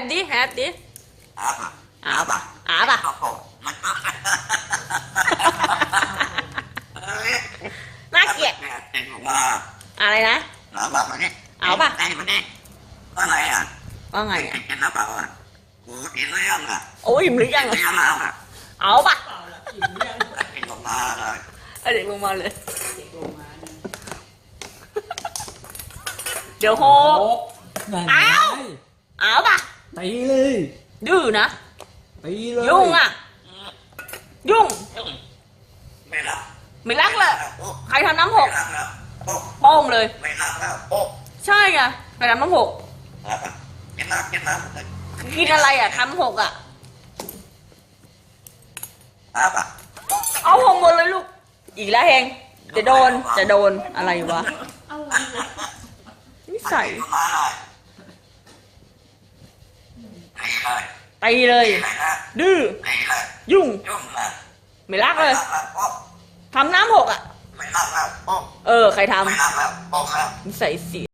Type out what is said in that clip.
บดิแฮบดิอาบะอาบะอาบะโอ้โหมันก็น่าเกลียดว่าอะไรนะอาบะมาเนี่ยเอาปะไอ้มันเนี่ยว่าไงอะว่าไงอะกินน้ำเปล่าอะโอ้กินเรื่องอะโอ้ยอิ่มหรือยังกินอะน้ำเปล่าอะเอาปะกินลงมาเลยเอาเด็กลงมาเลยเดี๋ยวโฮโอ้นั่นไงอ้าวเอาปะ ตีเลยดื้อนะ ตีเลยยุ่งอะ ยุ่ง ไม่รับไม่รักเลยโอ้ใครทำน้ำหไม่กรับแล้วโอ้โป้งเลย ไม่รับแล้วโอ้ใช่ไงใครทำน้ำหกอาบะกินน้ำกินน้ำกินอะไรอะทำหกอะอาบะเอาหกหมดเลยลูก อีกแล้วเฮงจะโดนจะโดนอะไรวะนิสัย มาเลยไปเลย ตีเลยไปเลย ดื้อไปเลยยุ่งยุ่งเลยไม่รักเลยโอ้ทำน้ำหกอะไม่รับแล้วโอ้เออ ใครทไม่รับแล้วโอ้แล้วำนิสัยเสีย